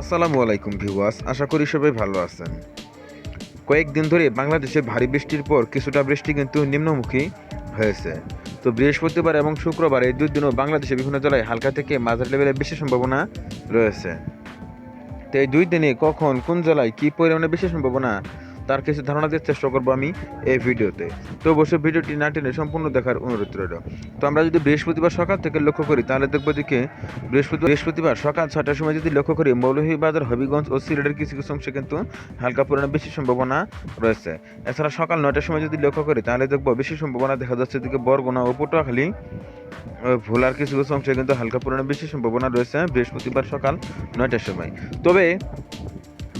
আসসালামু আলাইকুম ভিউয়ার্স, আশা করি সবাই ভালো আছেন। কয়েকদিন ধরে বাংলাদেশে ভারী বৃষ্টির পর কিছুটা বৃষ্টি কিন্তু নিম্নমুখী হয়েছে। তো বৃহস্পতিবার এবং শুক্রবার এই দুই দিনও বাংলাদেশের বিভিন্ন জেলায় হালকা থেকে মাঝারি লেভেলে বেশি সম্ভাবনা রয়েছে। তো এই দুই দিনে কখন কোন জেলায় কী পরিমাণে বেশি সম্ভাবনা তার কিছু ধারণা দেওয়ার চেষ্টা করব আমি এই ভিডিওতে। তো অবশ্যই ভিডিওটি না টেনে সম্পূর্ণ দেখার অনুরোধ রইল। তো আমরা যদি বৃহস্পতিবার সকাল থেকে লক্ষ্য করি, তাহলে দেখব দিকে বৃহস্পতি বৃহস্পতিবার সকাল ছটার সময় যদি লক্ষ্য করি মৌলভীবাজার হবিগঞ্জ ও সিলেটের কিছু কিছু অংশে কিন্তু হালকা পরিমাণে বেশি সম্ভাবনা রয়েছে। এছাড়া সকাল নয়টার সময় যদি লক্ষ্য করি, তাহলে দেখব বেশি সম্ভাবনা দেখা যাচ্ছে দিকে বরগুনা ও পটুয়াখালী। ভোলার কিছু কিছু অংশে কিন্তু হালকা পরিমাণে বেশি সম্ভাবনা রয়েছে বৃহস্পতিবার সকাল নয়টার সময়। তবে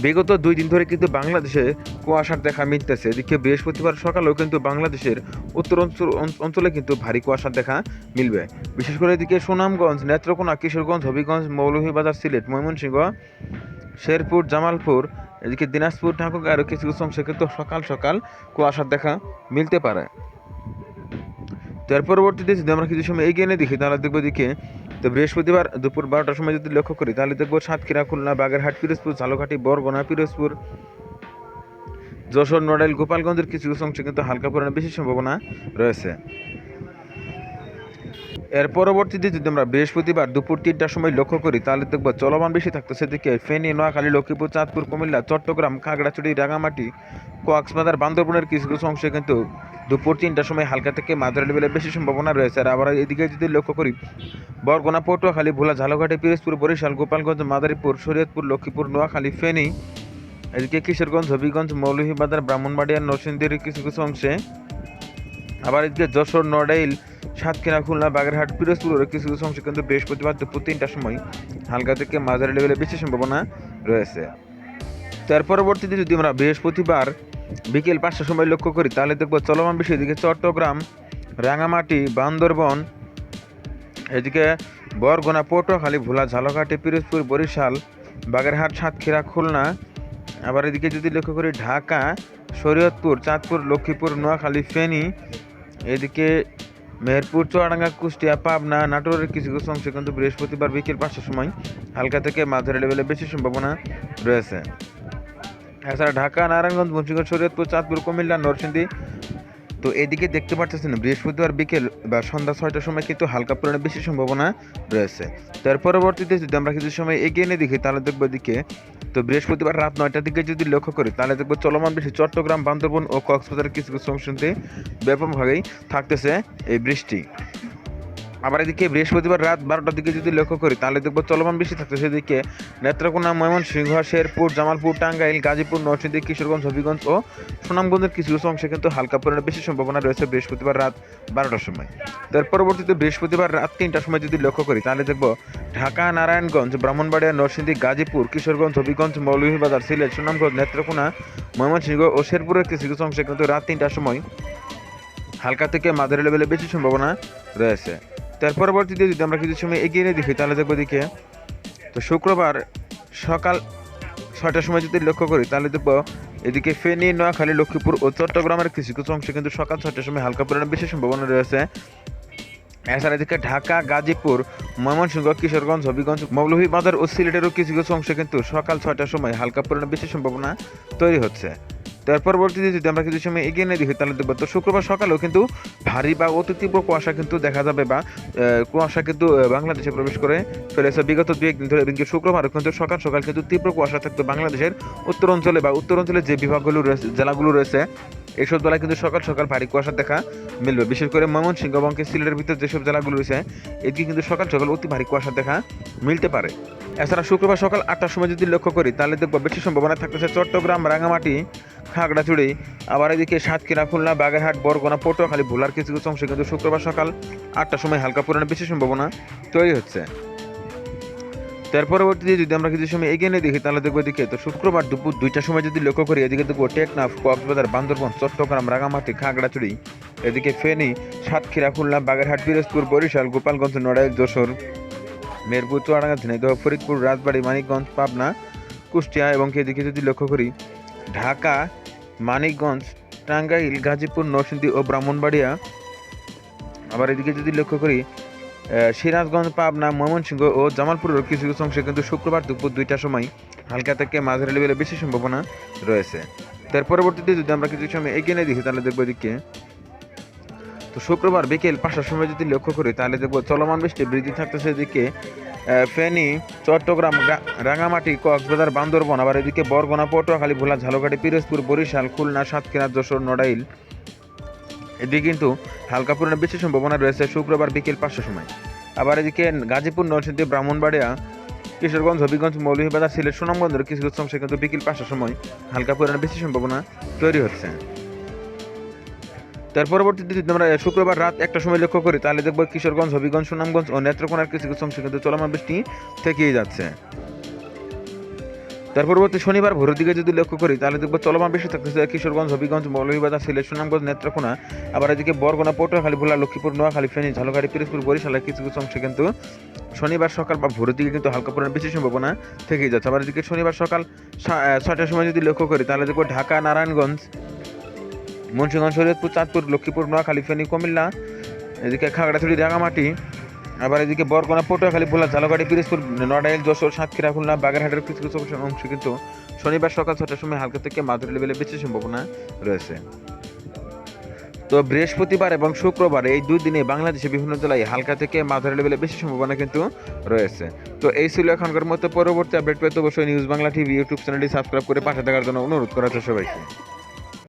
বিগত দুই দিন ধরে কিন্তু বাংলাদেশে কুয়াশার দেখা মিলতেছে এদিকে বৃহস্পতিবার সকালেও কিন্তু বাংলাদেশের উত্তর অঞ্চল কিন্তু ভারী কুয়াশার দেখা মিলবে। বিশেষ করে এদিকে সুনামগঞ্জ, নেত্রকোনা, কিশোরগঞ্জ, হবিগঞ্জ, মৌলভীবাজার, সিলেট, ময়মনসিংহ, শেরপুর, জামালপুর, এদিকে দিনাজপুর ঠাকুর আরও কিছু কিছু অংশে কিন্তু সকাল সকাল কুয়াশার দেখা মিলতে পারে। তার পরবর্তীতে যদি আমরা কিছু সময় এগিয়ে নিয়ে দেখি, তাহলে দেখব দিকে তো বৃহস্পতিবার দুপুর বারোটার সময় যদি লক্ষ্য করি, তাহলে দেখব সাতক্ষীরা খুলনা, বাগেরহাট, পিরোজপুর, ঝালকাঠি, বরগুনা, পিরোজপুর, যশোর, নড়াইল, গোপালগঞ্জের কিছু অংশে কিন্তু হালকা পরিমাণে বেশি সম্ভাবনা রয়েছে। এর পরবর্তীতে যদি আমরা বৃহস্পতিবার দুপুর তিনটার সময় লক্ষ্য করি, তাহলে দেখব চলমান বেশি থাকতো সেদিকে ফেনী, নোয়াখালী, লক্ষ্মীপুর, চাঁদপুর, কুমিল্লা, চট্টগ্রাম, খাগড়াছড়ি রাঙামাটি কক্সবাজার, বান্দরবনের কিছু কিছু অংশে কিন্তু দুপুর তিনটার সময় হালকা থেকে মাঝারি লেভেলের বেশি সম্ভাবনা রয়েছে। আর আবার এদিকে যদি লক্ষ্য করি, বরগুনা, পটুয়াখালী, ভোলা, ঝালকাঠি, পিরোজপুর, বরিশাল, গোপালগঞ্জ, মাদারীপুর, শরীয়তপুর, লক্ষ্মীপুর, নোয়াখালী, ফেনী, এদিকে কিশোরগঞ্জ, হবিগঞ্জ, মৌলভীবাজার, ব্রাহ্মণবাড়িয়া, নরসিংদীর কিছু কিছু অংশে। আবার এদিকে যশোর, নড়াইল, সাতক্ষীরা, খুলনা, বাগেরহাট পিরোজপুরের কিছু কিছু অংশে কিন্তু বৃহস্পতিবার দুপুর তিনটার সময় হালকা থেকে মাঝারি লেভেলে বেশি সম্ভাবনা রয়েছে। তার পরবর্তীতে যদি আমরা বৃহস্পতিবার বিকেল পাঁচটার সময় লক্ষ্য করি, তাহলে দেখব চলমান বেশি এদিকে চট্টগ্রাম, রাঙামাটি, বান্দরবন, এদিকে বরগুনা, পটুয়াখালী, ভোলা, ঝালকাঠি, পিরোজপুর, বরিশাল, বাগেরহাট, সাতক্ষীরা, খুলনা, আবার এদিকে যদি লক্ষ্য করি ঢাকা, শরীয়তপুর, চাঁদপুর, লক্ষ্মীপুর, নোয়াখালী, ফেনী, এদিকে মেহেরপুর, চুয়াডাঙ্গা, কুষ্টিয়া, পাবনা, নাটোরের কিছু কিছু অংশে কিন্তু বৃহস্পতিবার বিকেল পাঁচটার সময় হালকা থেকে মাঝারি লেভেলে বেশি সম্ভাবনা রয়েছে। এছাড়া ঢাকা, নারায়ণগঞ্জ, মুন্সিগঞ্জ, শরীয়তপুর, চাঁদপুর, কুমিল্লা, নরসিংদী। তো এদিকে দেখতে পাচ্ছেন বৃহস্পতিবার বিকেল বা সন্ধ্যা ছয়টার সময় কিন্তু হালকা পরিমাণে বেশি সম্ভাবনা রয়েছে। তার পরবর্তীতে যদি আমরা কিছু সময় এগিয়ে নিয়ে দেখি, তাহলে দেখব এদিকে, তো বৃহস্পতিবার রাত নয়টার দিকে যদি লক্ষ্য করি, তাহলে দেখব চলমান বেশি চট্টগ্রাম, বান্দরবন ও কক্সবাজারের কিছু কিছু অংশতে ব্যাপকভাবেই থাকতেছে এই বৃষ্টি। আবার এদিকে বৃহস্পতিবার রাত বারোটার দিকে যদি লক্ষ্য করি, তাহলে দেখব চলমান বেশি থাকছে সেদিকে নেত্রকোনা, ময়মনসিংহ, শেরপুর, জামালপুর, টাঙ্গাইল, গাজীপুর, নরসিংদী, কিশোরগঞ্জ, হবিগঞ্জ ও সুনামগঞ্জের কিছু কিছু অংশে কিন্তু হালকা পরিমাণে বেশি সম্ভাবনা রয়েছে বৃহস্পতিবার রাত বারোটার সময়। তার পরবর্তীতে বৃহস্পতিবার রাত তিনটার সময় যদি লক্ষ্য করি, তাহলে দেখব ঢাকা, নারায়ণগঞ্জ, ব্রাহ্মণবাড়িয়া, নরসিংদী, গাজীপুর, কিশোরগঞ্জ, হবিগঞ্জ, মৌলভীবাজার, সিলেট, সুনামগঞ্জ, নেত্রকোনা, ময়মনসিংহ ও শেরপুরের কিছু কিছু অংশে কিন্তু রাত তিনটার সময় হালকা থেকে মাঝারি লেভেলে বেশি সম্ভাবনা রয়েছে। তার পরবর্তীতে যদি আমরা কিছু সময় এগিয়ে নিয়ে দেখি, তাহলে দেখব দিকে তো শুক্রবার সকাল ছয়টার সময় যদি লক্ষ্য করি, তাহলে দেখব এদিকে ফেনী, নোয়াখালী, লক্ষ্মীপুর ও চট্টগ্রামের কিছু কিছু অংশে কিন্তু সকাল ছয়টার সময় হালকা পরিমাণে বেশি সম্ভাবনা রয়েছে। এছাড়া এদিকে ঢাকা, গাজীপুর, ময়মনসিংহ, কিশোরগঞ্জ, হবিগঞ্জ মৌলভীবাজার ও সিলেটেরও কিছু কিছু অংশে কিন্তু সকাল ছয়টার সময় হালকা পরিমাণে বেশি সম্ভাবনা তৈরি হচ্ছে। তার পরবর্তীতে যদি আমরা কিছু সময় এগিয়ে নিয়ে দেখি, তাহলে দেখব তো শুক্রবার সকালেও কিন্তু ভারী বা অতি তীব্র কুয়াশা কিন্তু দেখা যাবে বা কুয়াশা কিন্তু বাংলাদেশে প্রবেশ করে ফেলেছে। বিগত দু একদিন ধরে এবং শুক্রবার কিন্তু সকাল সকাল কিন্তু তীব্র কুয়াশা থাকতো বাংলাদেশের উত্তর অঞ্চলে বা উত্তর অঞ্চলে যে বিভাগগুলো রয়েছে, জেলাগুলো রয়েছে এইসব জেলায় কিন্তু সকাল সকাল ভারী কুয়াশা দেখা মিলবে। বিশেষ করে ময়মনসিংহ কি সিলেটের ভিতর যেসব জেলাগুলো রয়েছে, এদিকে কিন্তু সকাল সকাল অতি ভারী কুয়াশা দেখা মিলতে পারে। এছাড়া শুক্রবার সকাল আটটার সময় যদি লক্ষ্য করি, তাহলে দেখব বেশি সম্ভাবনা থাকতেছে চট্টগ্রাম, রাঙামাটি খাগড়াছড়ি। আবার এদিকে সাতক্ষীরা, খুলনা, বাগেরহাট, বরগুনা, পটুয়াখালী, ভোলার কিছু কিছু অংশে কিন্তু শুক্রবার সকাল আটটার সময় হালকা পরিমাণে বেশি সম্ভাবনা তৈরি হচ্ছে। তার পরবর্তীতে যদি আমরা কিছু সময় এগিয়ে নিয়ে দেখি, তাহলে দেখব এদিকে তো শুক্রবার দুপুর দুইটার সময় যদি লক্ষ্য করি, এদিকে দেখব টেকনাফ, কক্সবাজার, বান্দরবন, চট্টগ্রাম, রাঙামাটি, খাগড়াছড়ি, এদিকে ফেনী, সাতক্ষীরা, খুলনা, বাগেরহাট, পিরোজপুর, বরিশাল, গোপালগঞ্জ, নড়াইল, যশোর, মেরপুর, চুয়াডাঙ্গা, ঝিনাইদহ, ফরিদপুর, রাজবাড়ী, মানিকগঞ্জ, পাবনা, কুষ্টিয়া এবং এদিকে যদি লক্ষ্য করি, ঢাকা মানিকগঞ্জ, টাঙ্গাইল, গাজীপুর, নরসিংদী ও ব্রাহ্মণবাড়িয়া। আবার এদিকে যদি লক্ষ্য করি সিরাজগঞ্জ, পাবনা, ময়মনসিংহ ও জামালপুরের কিছু কিছু অংশে কিন্তু শুক্রবার দুপুর দুইটার সময় হালকা থেকে মাঝারি লেভেলে বেশি সম্ভাবনা রয়েছে। তার পরবর্তীতে যদি আমরা কিছু সময় এগিয়ে নিয়ে দেখি, তাহলে দেখব এদিকে তো শুক্রবার বিকেল পাঁচটার সময় যদি লক্ষ্য করি, তাহলে দেখব চলমান বৃষ্টি বৃদ্ধি থাকতেছে এদিকে ফেনী, চট্টগ্রাম রাঙামাটি, কক্সবাজার, বান্দরবন, আবার এদিকে বরগুনা পটুয়াখালী ভোলা ঝালকাঠি, পিরোজপুর, বরিশাল, খুলনা, সাতক্ষীরা, যশোর, নড়াইল। এদিকে কিন্তু হালকা পরিমাণে বেশি সম্ভাবনা রয়েছে শুক্রবার বিকেল পাঁচটার সময়। আবার এদিকে গাজীপুর, নরসিংদী, ব্রাহ্মণবাড়িয়া, কিশোরগঞ্জ, হবিগঞ্জ, মৌলভীবাজার, সিলেট, সুনামগঞ্জের কিছু কিছু অংশে কিন্তু বিকেল পাঁচটার সময় হালকা পরিমাণে বেশি সম্ভাবনা তৈরি হচ্ছে। তার পরবর্তীতে যদি আমরা শুক্রবার রাত একটা সময় লক্ষ্য করি, তাহলে দেখব কিশোরগঞ্জ, হবিগঞ্জ, সুনামগঞ্জ ও নেত্রকোনার কিছু কিছু অংশে কিন্তু চলমান বৃষ্টি থেকেই যাচ্ছে। তার পরবর্তী শনিবার ভোরের দিকে যদি লক্ষ্য করি, তাহলে দেখব চলমান বৃষ্টি থাকতেছে কিশোরগঞ্জ, হবিগঞ্জ, মৌলভীবাজার, সিলেট, সুনামগঞ্জ, নেত্রকোনা। আবার এদিকে বরগুনা, পটুয়াখালী, ভোলা, লক্ষ্মীপুর, নোয়াখালী, ফেনী, ঝালকাঠি, পিরোজপুর, বরিশালের কিছু কিছু অংশে কিন্তু শনিবার সকাল বা ভোরের দিকে কিন্তু হালকা পরিমাণ বেশি সম্ভাবনা থেকেই যাচ্ছে। আবার এদিকে শনিবার সকাল ছয়টার সময় যদি লক্ষ্য করি, তাহলে দেখব ঢাকা, নারায়ণগঞ্জ মুন্সিগঞ্জ শরীয়তপুর চাঁদপুর, লক্ষ্মীপুর, নোয়াখালী, ফেনী, কুমিল্লা, এদিকে খাগড়াছড়ি রাঙামাটি আবার এদিকে বরগুনা, পটুয়াখালী, ভোলা ঝালকাঠি পিরোজপুর নড়াইল যশোর সাতক্ষীরা, খুলনা, বাগেরহাটের কিছু কিছু অংশ কিন্তু শনিবার সকাল ছটার সময় হালকা থেকে মাঝারি লেভেলে বেশি সম্ভাবনা রয়েছে। তো বৃহস্পতিবার এবং শুক্রবার এই দুই দিনে বাংলাদেশে বিভিন্ন জেলায় হালকা থেকে মাঝারি লেভেলে বেশি সম্ভাবনা কিন্তু রয়েছে। তো এই ছিল এখনকার মতো পরবর্তী আপডেট পেতে অবশ্যই নিউজ বাংলা টিভি ইউটিউব চ্যানেলটি সাবস্ক্রাইব করে পাশে থাকার জন্য অনুরোধ করা হচ্ছে সবাইকে।